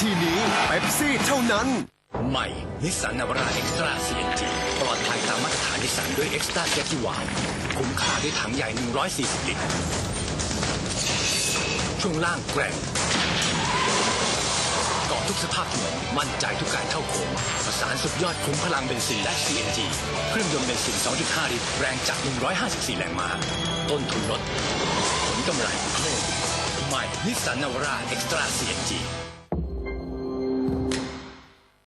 ทีนี้เป๊ปซี่เท่านั้น ใหม่ นิสสันนาวราเอ็กซ์ตร้านจีปลอดภัยตามมาตรฐานนิสสันด้วยเอ็กซ์ตร้าเซฟตวายคุ้มค่าด้วยถังใหญ่ 140 ลิตร ช่วงล่างแกร่งเกาะทุกสภาพถนนมั่นใจทุกการเข้าโค้งประสานสุดยอดคุ้มพลังเบนซินและ CNG เครื่องยนต์เบนซิน 2.5 ลิตร แรงจาก 154 แรงม้า ต้นทุนลด ผลกำไรเพิ่มใหม่นิสสันนาวราเอ็กซ์ตร้า CNG